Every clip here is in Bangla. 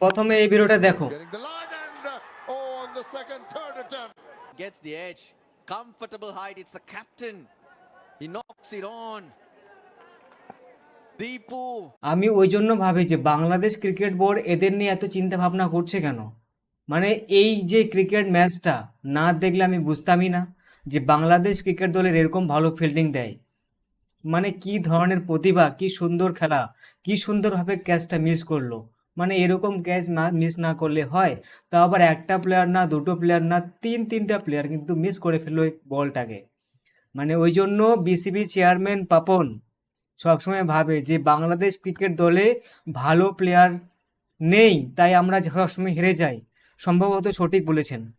প্রথমে এই ভিডিওটা দেখো uh, oh. Gets the edge. Comfortable height. It's the captain. He knocks it on. আমি ওই জন্য ভাবি যে বাংলাদেশ ক্রিকেট বোর্ড এদের নিয়ে এত চিন্তা ভাবনা করছে কেন মানে এই যে ক্রিকেট ম্যাচটা না দেখলে আমি বুঝতামই না যে বাংলাদেশ ক্রিকেট দলের এরকম ভালো ফিল্ডিং দেয় মানে কি ধরনের প্রতিভা কি সুন্দর খেলা কি সুন্দরভাবে ক্যাচটা মিস করল মানে এরকম ক্যাচ না মিস না করলে হয়। তা আবার একটা প্লেয়ার না, দুটো প্লেয়ার না, তিন, তিনটা প্লেয়ার কিন্তু মিস করে ফেলল এই বলটাকে। মানে ওই জন্য বিসিবি চেয়ারম্যান পাপন সবসময় ভাবে যে, বাংলাদেশ ক্রিকেট দলে ভালো প্লেয়ার নেই, তাই আমরা সবসময় হেরে যাই। সম্ভবত সঠিক বলেছেন।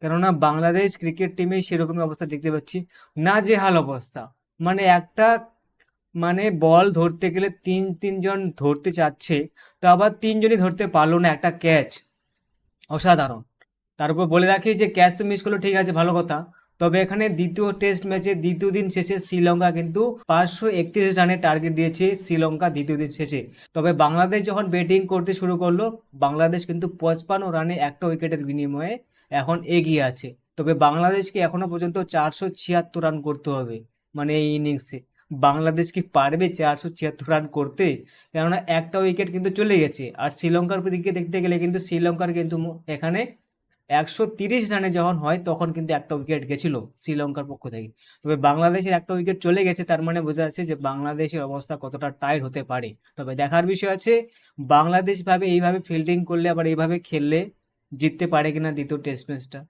কেননা বাংলাদেশ ক্রিকেট টিমে সেরকম অবস্থা দেখতে পাচ্ছি। না যে হাল অবস্থা। মানে একটা মানে বল ধরতে গেলে তিন, তিনজন ধরতে চাচ্ছে, তো আবার তিনজনই ধরতে পারল না একটা ক্যাচ অসাধারণ। তারপর বলে রাখি যে ক্যাচ তো মিস করল, ঠিক আছে, ভালো কথা। তবে এখানে দ্বিতীয় টেস্ট ম্যাচে দ্বিতীয় দিন শেষে শ্রীলঙ্কা কিন্তু পাঁচশো একত্রিশ রানের টার্গেট দিয়েছে শ্রীলঙ্কা দ্বিতীয় দিন শেষে। তবে বাংলাদেশ যখন ব্যাটিং করতে শুরু করল, বাংলাদেশ কিন্তু পঁচপান্ন রানে একটা উইকেটের বিনিময়ে এখন এগিয়ে আছে। তবে বাংলাদেশকে এখনও পর্যন্ত চারশো ছিয়াত্তর রান করতে হবে মানে এই ইনিংসে বাংলাদেশ কি পারবে চারশো ছিয়াত্তর রান করতে? কেননা একটা উইকেট কিন্তু চলে গেছে। আর শ্রীলঙ্কার দিকে দেখতে গেলে কিন্তু শ্রীলঙ্কার কিন্তু এখানে একশো তিরিশ রানে যখন হয়, তখন কিন্তু একটা উইকেট গেছিল শ্রীলঙ্কার পক্ষ থেকে। তবে বাংলাদেশের একটা উইকেট চলে গেছে, তার মানে বোঝা যাচ্ছে যে বাংলাদেশের অবস্থা কতটা টাইট হতে পারে। তবে দেখার বিষয় আছে বাংলাদেশ ভাবে এইভাবে ফিল্ডিং করলে আবার এইভাবে খেললে জিততে পারে কিনা দ্বিতীয় টেস্ট ম্যাচটা